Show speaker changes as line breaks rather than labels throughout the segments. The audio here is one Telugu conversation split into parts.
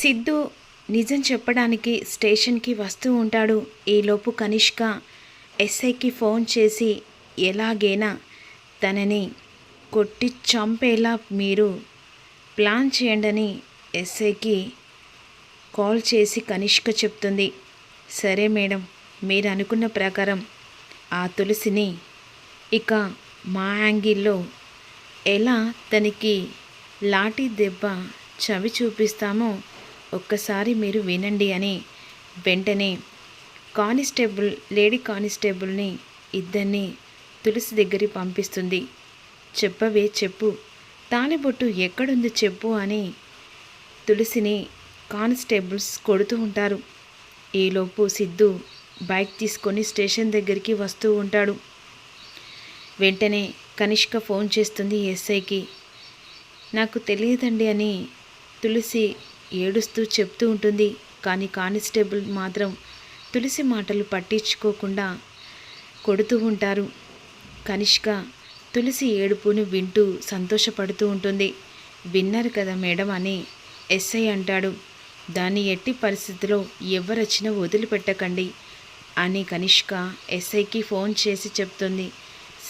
సిద్ధు నిజం చెప్పడానికి స్టేషన్కి వస్తూ ఉంటాడు. ఈలోపు కనిష్క ఎస్ఐకి ఫోన్ చేసి ఎలాగైనా తనని కొట్టి చంపేలా మీరు ప్లాన్ చేయండని ఎస్ఐకి కాల్ చేసి కనిష్క చెప్తుంది. సరే మేడం మీరు అనుకున్న ప్రకారం ఆ తులసిని ఇక మా యాంగిల్లో ఎలా తనకి లాఠీ దెబ్బ చవి చూపిస్తామో ఒక్కసారి మీరు వినండి అని వెంటనే కానిస్టేబుల్ లేడీ కానిస్టేబుల్ని ఇద్దరిని తులసి దగ్గరికి పంపిస్తుంది. చెప్పవే చెప్పు. తాలిబొట్టు ఎక్కడుంది చెప్పు అని తులసిని కానిస్టేబుల్స్ కొడుతూ ఉంటారు. ఈలోపు సిద్ధు బైక్ తీసుకొని స్టేషన్ దగ్గరికి వస్తూ ఉంటాడు. వెంటనే కనిష్క ఫోన్ చేస్తుంది ఎస్ఐకి. నాకు తెలియదండి అని తులసి ఏడుస్తూ చెప్తూ ఉంటుంది. కానీ కానిస్టేబుల్ మాత్రం తులసి మాటలు పట్టించుకోకుండా కొడుతూ ఉంటారు. కనిష్క తులసి ఏడుపును వింటూ సంతోషపడుతూ ఉంటుంది. విన్నారు కదా మేడం అని ఎస్ఐ అంటాడు. దాన్ని ఎట్టి పరిస్థితిలో ఎవరొచ్చినా వదిలిపెట్టకండి అని కనిష్క ఎస్ఐకి ఫోన్ చేసి చెప్తుంది.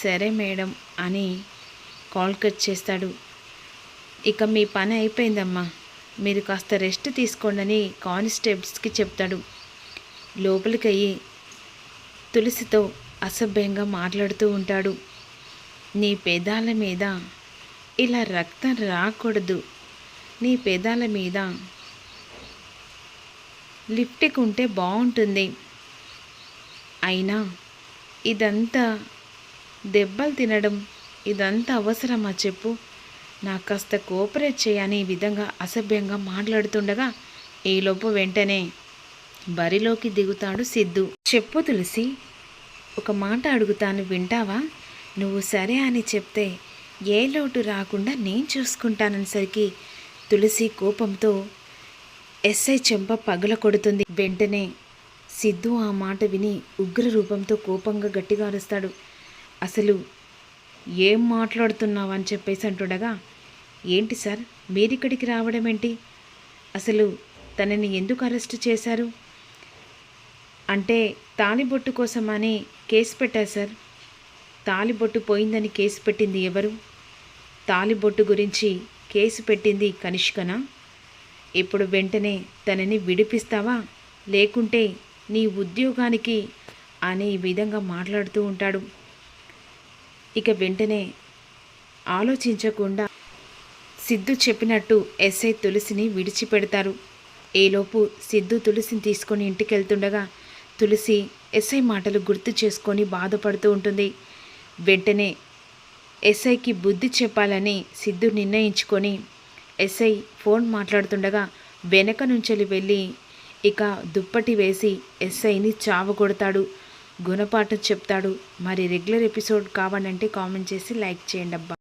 సరే మేడం అని కాల్ కట్ చేస్తాడు. ఇక మీ పని అయిపోయిందమ్మా. మీరు కాస్త రెస్ట్ తీసుకోండి కానిస్టేబుల్స్కి చెప్తాడు. లోపలికి అయ్యి తులసితో అసభ్యంగా మాట్లాడుతూ ఉంటాడు. నీ పెదాల మీద ఇలా రక్తం రాకూడదు. నీ పెదాల మీద లిప్టిక్ ఉంటే బాగుంటుంది అయినా ఇదంతా దెబ్బలు తినడం ఇదంతా అవసరమా చెప్పు. నాకు కాస్త కోఆపరేట్ చేయని ఈ విధంగా అసభ్యంగా మాట్లాడుతుండగా ఈలోపు వెంటనే బరిలోకి దిగుతాడు సిద్ధు. చెప్పు తులసి ఒక మాట అడుగుతాను వింటావా? నువ్వు సరే అని చెప్తే ఏ లోటు రాకుండా నేను చూసుకుంటాననేసరికి తులసి కోపంతో ఎస్ఐ చెంప పగల కొడుతుంది. వెంటనే సిద్ధు ఆ మాట విని ఉగ్ర రూపంతో కోపంగా గట్టిగా అరుస్తాడు. అసలు ఏం మాట్లాడుతున్నావు అని చెప్పేసి అంటుండగా ఏంటి సార్? మీరిక్కడికి రావడం ఏంటి? అసలు తనని ఎందుకు అరెస్ట్ చేశారు? అంటే తాలిబొట్టు కోసమని కేసు పెట్టారు సార్. తాలిబొట్టు పోయిందని కేసు పెట్టింది ఎవరు? తాలిబొట్టు గురించి కేసు పెట్టింది కనిష్కనా? ఇప్పుడు వెంటనే తనని విడిపిస్తావా? లేకుంటే నీ ఉద్యోగానికి అనే విధంగా మాట్లాడుతూ ఉంటాడు. ఇక వెంటనే ఆలోచించకుండా సిద్ధు చెప్పినట్టు ఎస్ఐ తులసిని విడిచిపెడతారు. ఏలోపు సిద్ధు తులసిని తీసుకొని ఇంటికి వెళ్తుండగా తులసి ఎస్ఐ మాటలు గుర్తు చేసుకొని బాధపడుతూ ఉంటుంది. వెంటనే ఎస్ఐకి బుద్ధి చెప్పాలని సిద్ధు నిర్ణయించుకొని ఎస్ఐ ఫోన్ మాట్లాడుతుండగా వెనక నుంచి వెళ్ళి ఇక దుప్పటి వేసి ఎస్ఐని చావగొడతాడు. గుణపాఠం చెప్తాడు. మరి రెగ్యులర్ ఎపిసోడ్ కావాలంటే కామెంట్ చేసి లైక్ చేయండి అబ్బా